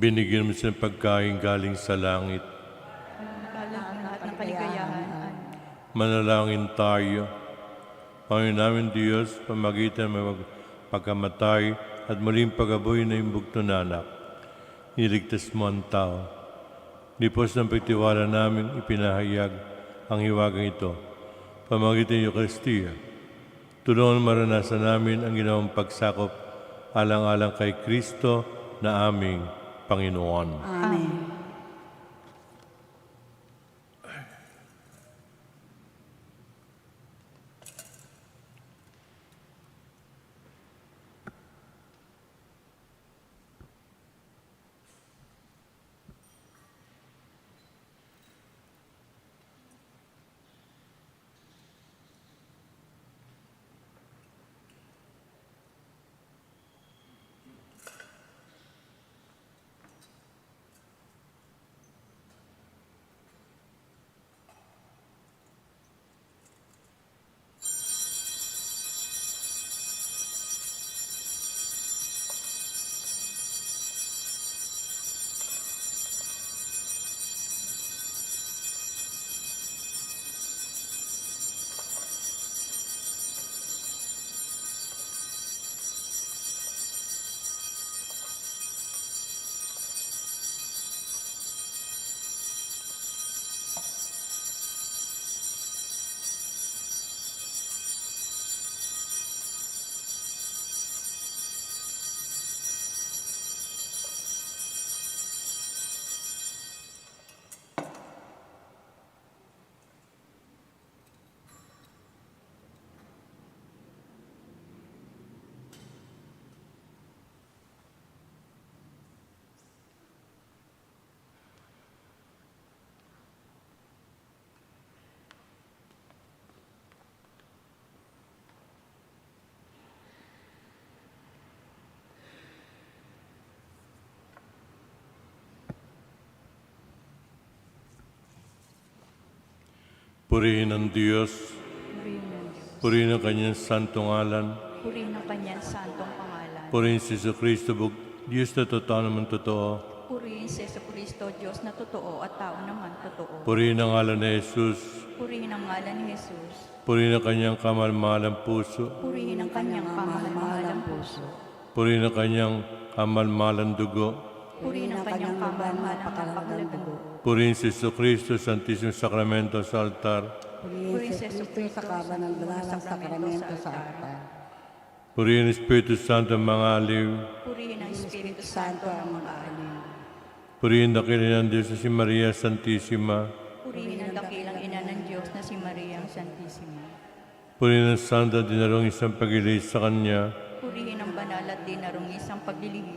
Binigyan mo siya ng pagkain galing sa langit. Manalangin tayo. Panginoon namin Diyos, pamagitan ng pagkamatay at muling pagaboy na imbugto na anak. Niligtas mo ang tao. Lipos ng pagtiwala namin ipinahayag ang hiwagang ito. Pamagitan ng Kristiya. Tulungan maranasan namin ang ginawang pagsakop alang-alang kay Kristo na aming Panginoon. Amen. Purihin ang Diyos, Purihin ng Diyos. purihin ang kanyang santong ngalan, Purihin ang kanyang santong pangalan. purihin si Jesu Cristo, bug, Diyos na totoo naman totoo, Purihin si Yesu Cristo, Diyos na totoo at tao naman totoo. purihin ang ngalan ni Jesus, Purihin ang ngalan ni Jesus. purihin ang kanyang kamalmalang puso, Purihin ang kanyang pamahal-mahalang puso. purihin ang kanyang kamalmalang dugo, Purihin ang kanyang pamahal-mahalang napakalagang dugo. purihin si Jesu Cristo, Santisimo Sakramento sa altar, Purihin si Yesu Cristo sa kaba ng banal sakramento sa altar. purihin ang Espiritu Santo ang mga aliw, Purihin ang Espiritu Santo ang mga aliw. purihin dakilan ng Diyos na si Maria Santissima, Purihin ang dakilang ina ng Diyos na si Maria ang Santissima. purihin ang Santa dinarong isang pagilis sa Kanya, Purihin ang banal at dinarong isang paglilihis sa Kanya.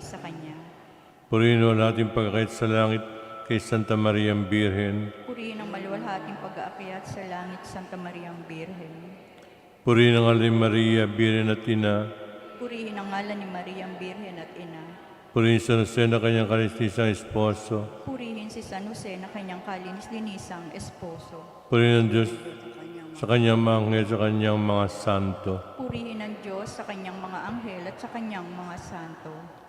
Purihin ang ating pagkakait sa langit kay Santa Maria Birhen, Purihin ang maluwalhating pag-aakyat sa langit, Santa Maria Birhen. purihin ang Alin Maria, Birhen at Ina, Purihin ang ngalan ni Maria Birhen at Ina. Purihin San Jose na kanyang karistisang esposo. Purihin si San Jose na kanyang kalinis-linisang esposo. Purihin ang Diyos sa kanyang mga anghel, sa kanyang mga santo. Purihin ang Diyos sa kanyang mga anghel at sa kanyang mga santo.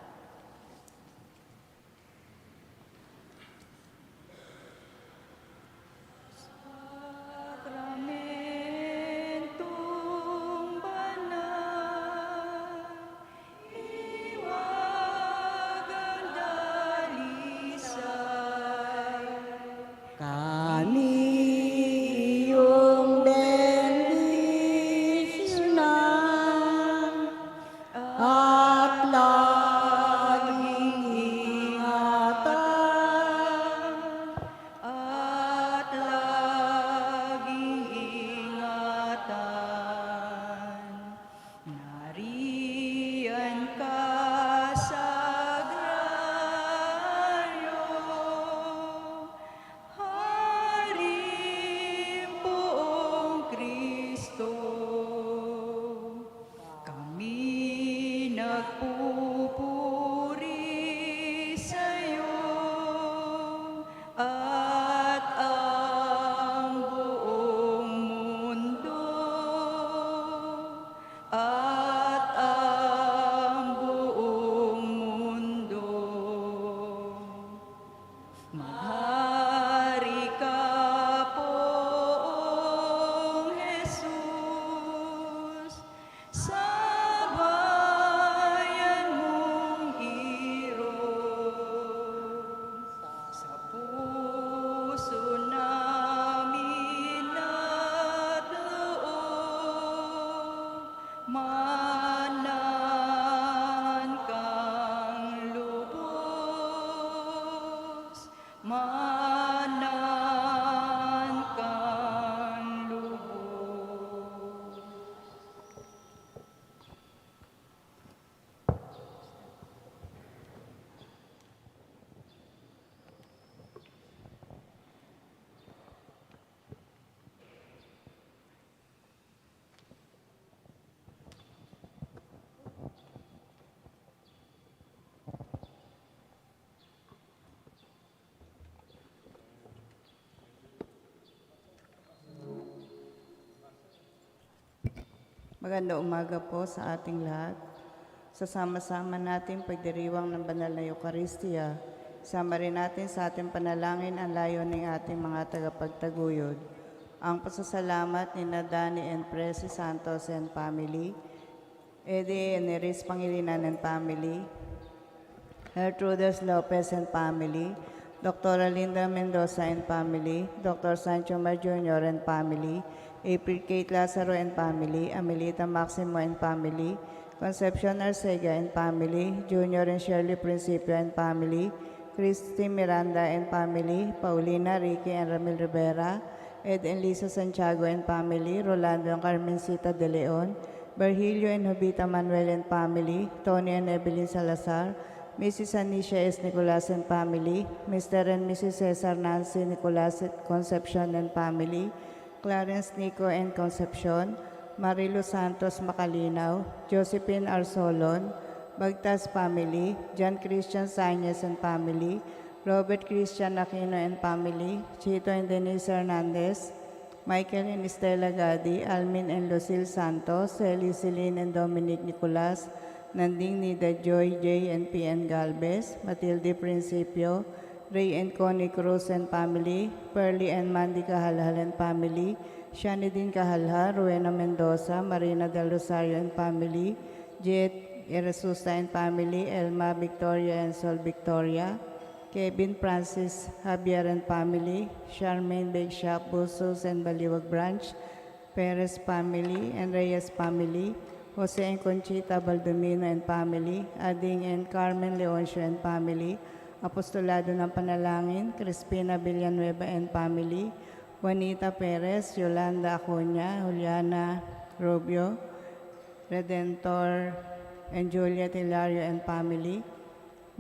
Maganda umaga po sa ating lahat. Sasama-sama natin pagdiriwang ng banal na Eukaristiya. Sama rin natin sa ating panalangin ang layo ng ating mga tagapagtaguyod. Ang pasasalamat ni Nadani and Presi Santos and family, Eddie and Neris Pangilinan and family, Gertrudis Lopez and family, Dr. Linda Mendoza and family, Dr. Sancho Mar Jr. and family, April Kate Lazaro and family, Amelita Maximo and family, Concepcion Arcega and family, Junior and Shirley Principio and family, Christy Miranda and family, Paulina Ricky and Ramil Rivera, Ed and Lisa Santiago and family, Rolando and Carmencita de Leon, Virgilio and Jovita Manuel and family, Tony and Evelyn Salazar, Mrs. Anisha S. Nicolas and family, Mr. and Mrs. Cesar Nancy Nicolas Concepcion and family, Clarence Nico and Concepcion, Marilu Santos Macalinaw, Josephine Arsolon, Bagtas family, John Christian Sañez and family, Robert Christian Aquino and family, Chito and Denise Hernandez, Michael and Estela Gadi, Almin and Lucille Santos, Celi Celine and Dominic Nicolas, Nanding Nida Joy J and PN Galvez, Matilde Principio, Ray and Connie Cruz and family, Pearly and Mandy Kahalhal and family, Shanidin Kahalhal, Rowena Mendoza, Marina Del Rosario and family, Jet Eresusta and family, Elma Victoria and Sol Victoria, Kevin Francis Javier and family, Charmaine Bake Shop, Busos and Baliwag Branch, Perez family and Reyes family, Jose and Conchita Baldomino and family, Ading and Carmen Leoncio and family, Apostolado ng Panalangin, Crispina Villanueva and family, Juanita Perez, Yolanda Acuña, Juliana Rubio, Redentor and Juliet Hilario and family,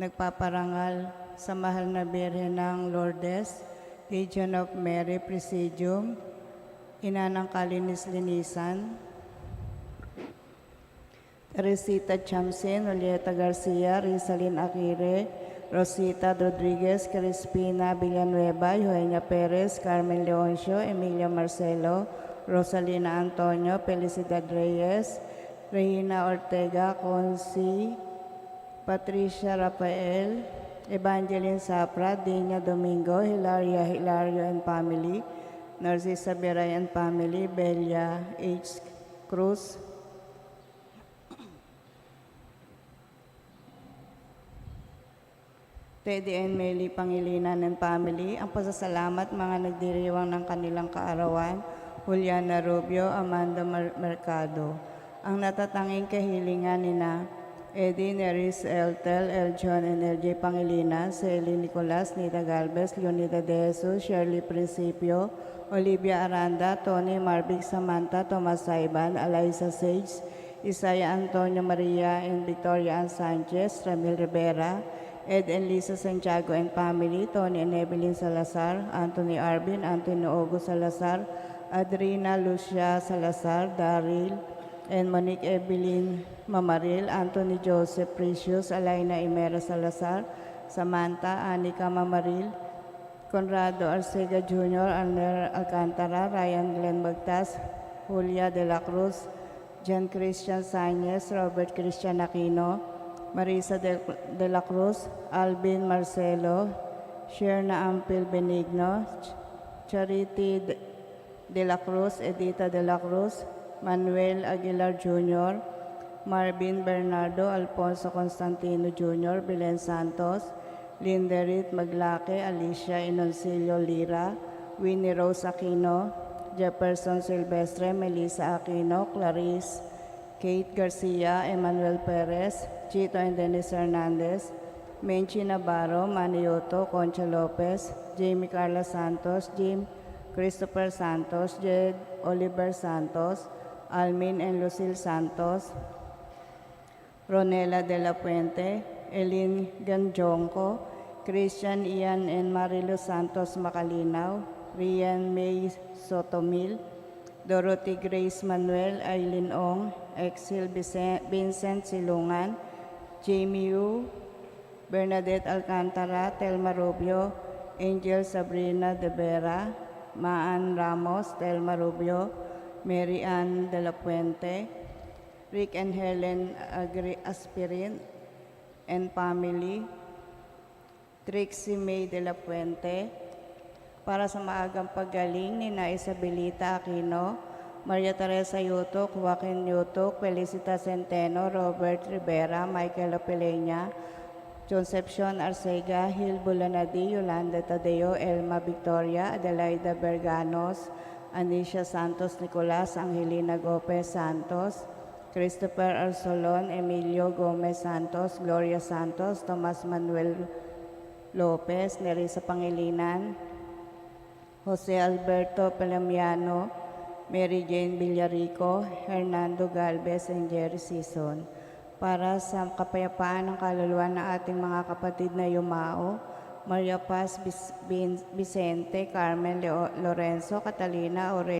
nagpaparangal sa mahal na Birhen ng Lourdes, Legion of Mary Presidium, Ina ng Kalinis-Linisan, Teresita Chamsin, Julieta Garcia, Rizalyn Aquire, Rosita Rodriguez, Crispina Villanueva, Eugenia Perez, Carmen Leoncio, Emilia Marcelo, Rosalina Antonio, Felicidad Reyes, Regina Ortega, Consi, Patricia Rafael, Evangeline Sapra, Dina Domingo, Hilaria Hilario and family, Narcisa Beray and family, Belia H. Cruz, Teddy and Meli Pangilinan and family, ang pasasalamat mga nagdiriwang ng kanilang kaarawan, Juliana Rubio, Amanda Mer- Mercado. Ang natatanging kahilingan ni na Eddie Neris Eltel, El John and LJ Pangilinan, Sally Nicolas, Nita Galvez, Leonida De Jesus, Shirley Principio, Olivia Aranda, Tony Marvic Samantha, Thomas Saiban, Eliza Sage, Isaya Antonio Maria and Victoria Sanchez, Ramil Rivera, Ed and Lisa Santiago and family, Tony and Evelyn Salazar, Anthony Arvin, Anthony Ogo Salazar, Adrina Lucia Salazar, Daryl, and Monique Evelyn Mamaril, Anthony Joseph Precious, Alaina Imera Salazar, Samantha, Anika Mamaril, Conrado Arcega Jr., Arner Alcantara, Ryan Glenn Bagtas, Julia De La Cruz, John Christian Sañez, Robert Christian Aquino, Marisa De, De La Cruz, Alvin Marcelo, Sherna Ampil Benigno, Ch- Charity De, De La Cruz, Edita De La Cruz, Manuel Aguilar Jr., Marvin Bernardo, Alfonso Constantino Jr., Belen Santos, Linderit Maglake, Alicia Inoncilio Lira, Winnie Rose Aquino, Jefferson Silvestre, Melissa Aquino, Clarice, Kate Garcia, Emmanuel Perez, Chito and Dennis Hernandez, Menchi Navarro, Manioto, Concha Lopez, Jamie Carla Santos, Jim Christopher Santos, Jed Oliver Santos, Almin and Lucille Santos, Ronela de la Puente, Elin Ganjonco, Christian Ian and Marilu Santos Macalinaw, Rian May Sotomil, Dorothy Grace Manuel, Aileen Ong, Exil Vincent Silungan, Jamie Yu, Bernadette Alcantara, Telma Rubio, Angel Sabrina De Vera, Maan Ramos, Telma Rubio, Mary Ann De La Puente, Rick and Helen Agri Aspirin and family, Trixie May De La Puente, para sa maagang paggaling ni na Isabelita Aquino, Maria Teresa Yutok, Joaquin Yutok, Felicita Centeno, Robert Rivera, Michael Opelena, Concepcion Arcega, Hil Bulanadi, Yolanda Tadeo, Elma Victoria, Adelaida Berganos, Anisha Santos Nicolas, Angelina Gopez Santos, Christopher Arsolon, Emilio Gomez Santos, Gloria Santos, Tomas Manuel Lopez, Nerissa Pangilinan, Jose Alberto Palamiano, Mary Jane Villarico, Hernando Galvez, and Jerry Sison. Para sa kapayapaan ng kaluluwa ng ating mga kapatid na yumao, Maria Paz Vicente, Carmen Leo- Lorenzo, Catalina Aurelio,